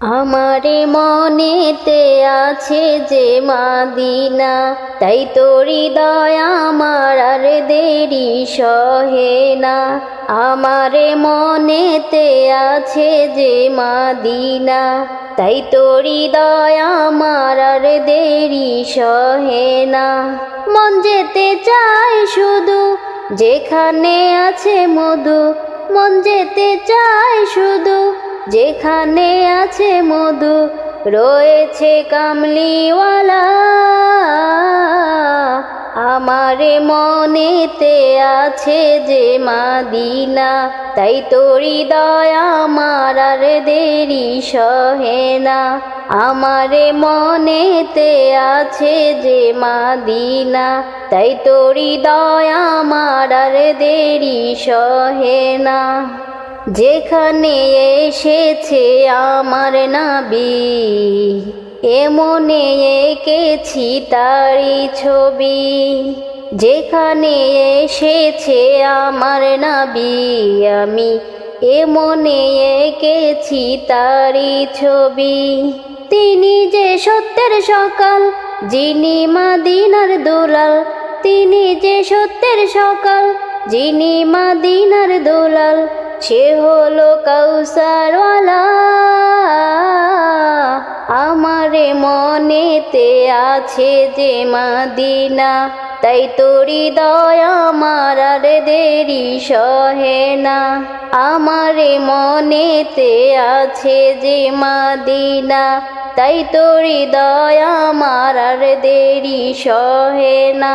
আমারে মনেতে আছে যে মাদিনা, তাই তোরি দয়া আমার আর দেরি সহে না। আমারে মনেতে আছে যে মাদিনা, তাই তোরি দয়া আমার আর দেরি সহে না। মন যেতে চায় শুধু যেখানে আছে মধু, মন যেতে চায় শুধু যেখানে আছে মধু, রয়েছে কামলিওয়ালা। আমারে মনেতে আছে যে মাদিনা, তাই তোরি দয়া আমার আর দেরি সহে না। আমারে মনেতে আছে যে মাদিনা, তাই তোরি দয়া আমার আর দেরি সহে না। যেখানে এসেছে আমার নাবি এমনে এঁকেছি তারি ছবি। যেখানে এসেছে আমার নাবি, আমি এমনে এঁকেছি তারি ছবি। তিনি যে সত্যের সকাল, যিনি মাদিনার দোলাল। তিনি যে সত্যের সকাল, যিনি মাদিনার দোলাল। সে হলো কৌসারওয়ালা আমারে মনেতে আছে যে মাদিনা, তাই তোরি দয়া আমার আর দেরি সহে না। আমারে মনেতে আছে যে মাদিনা, তাই তোরি দয়া আমার আর দেরি সহে না।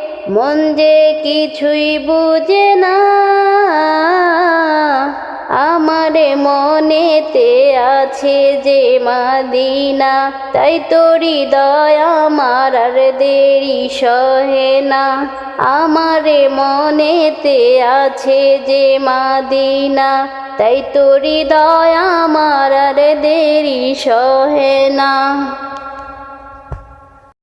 মন যে কিছুই বুঝে না, আমার মনেতে আছে যে মাদিনা। তাই তোরি দয়া আমার আর দেরি সহে না, আমারে মনেতে আছে যে মাদিনা। তাই তোরি দয়া আমার আর দেরি সহে না।